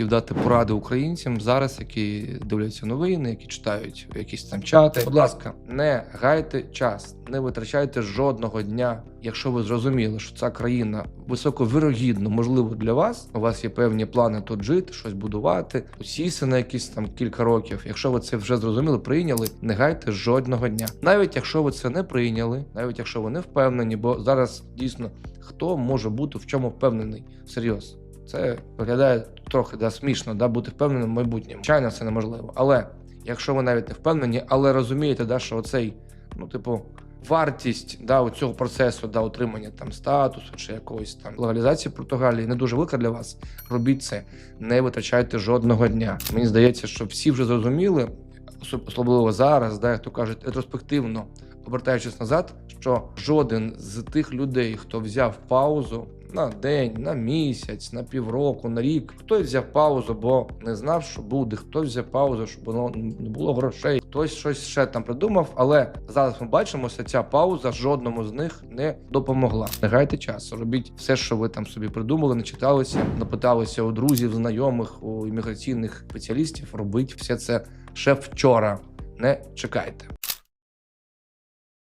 хотів дати поради українцям зараз, які дивляться новини, які читають якісь там чати. Будь ласка, не гайте час, не витрачайте жодного дня. Якщо ви зрозуміли, що ця країна високовірогідно можливо для вас. У вас є певні плани тут жити, щось будувати, сісти на якісь там кілька років. Якщо ви це вже зрозуміли, прийняли, не гайте жодного дня. Навіть якщо ви це не прийняли, навіть якщо ви не впевнені, бо зараз дійсно хто може бути в чому впевнений всерйоз. Це виглядає трохи да, смішно, да, бути впевненим в майбутньому. Звичайно, це неможливо. Але якщо ви навіть не впевнені, але розумієте, да, що оцей, ну, типу, вартість да, цього процесу да, отримання там статусу чи якоїсь там легалізації Португалії не дуже велика для вас. Робіть це, не витрачайте жодного дня. Мені здається, що всі вже зрозуміли, особ- особливо зараз, да, як то кажуть, ретроспективно обертаючись назад, що жоден з тих людей, хто взяв паузу на день, на місяць, на півроку, на рік, хтось взяв паузу, бо не знав, що буде, хтось взяв паузу, щоб воно не було грошей, хтось щось ще там придумав. Але зараз ми бачимо, що ця пауза жодному з них не допомогла. Не гайте час, робіть все, що ви там собі придумали, не читалися, напиталися у друзів, знайомих, у імміграційних спеціалістів. Робіть все це ще вчора. Не чекайте.